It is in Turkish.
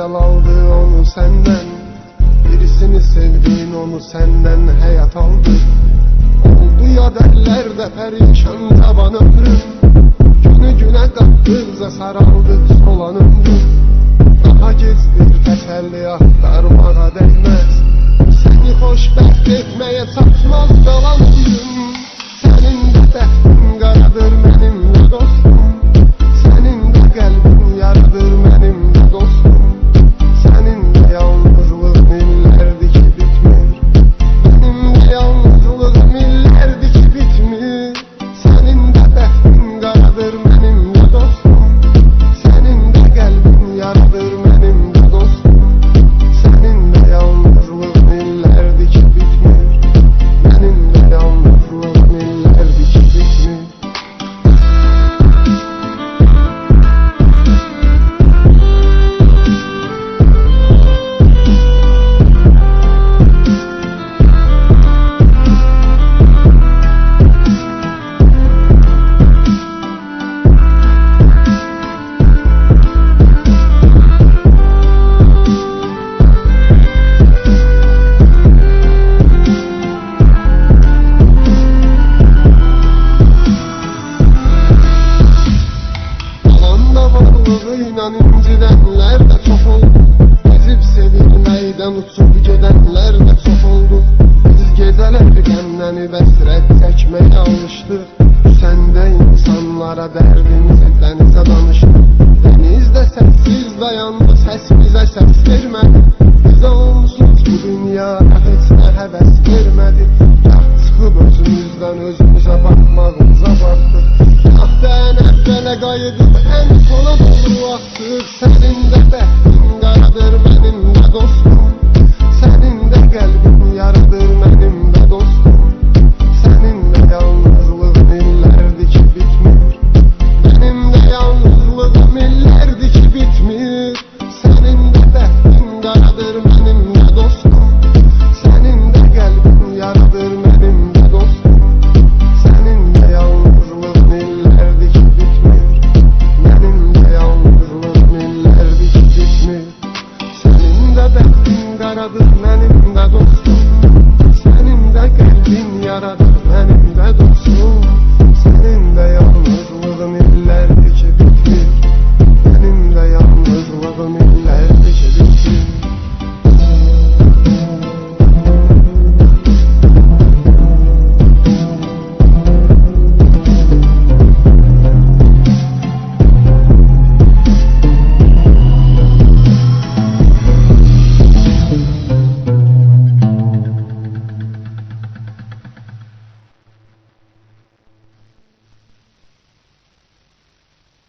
ezel aldı onu senden. Birisini sevdin onu senden hayat aldı. Oldu ya derlerde perişan taban ömrüm Günü güne kattığıza saraldı solan ömrüm Daha gezdir teselli aktarmağa değmez Seni hoşbəxt etmeye satmaz kalan ömrüm Senin de incidenler de çok oldu Ezip sevilmeyden uçup gidenler de çok oldu? Biz geceler gemlenip esret çekmeye alıştık Sen de insanlara derdimizi denize danıştık Denizde sessiz dayandı ses bize ses vermedi. Bize onsuz bu dünya hiç ne heves vermedi. Gah çıkıp özümüzden özümüze bakmağımıza baktık Ah ben evvele kayıdıp en sona doğru aktık de dertim karadır benim de dostum. Senin de kalbin yaradır benim de dostum.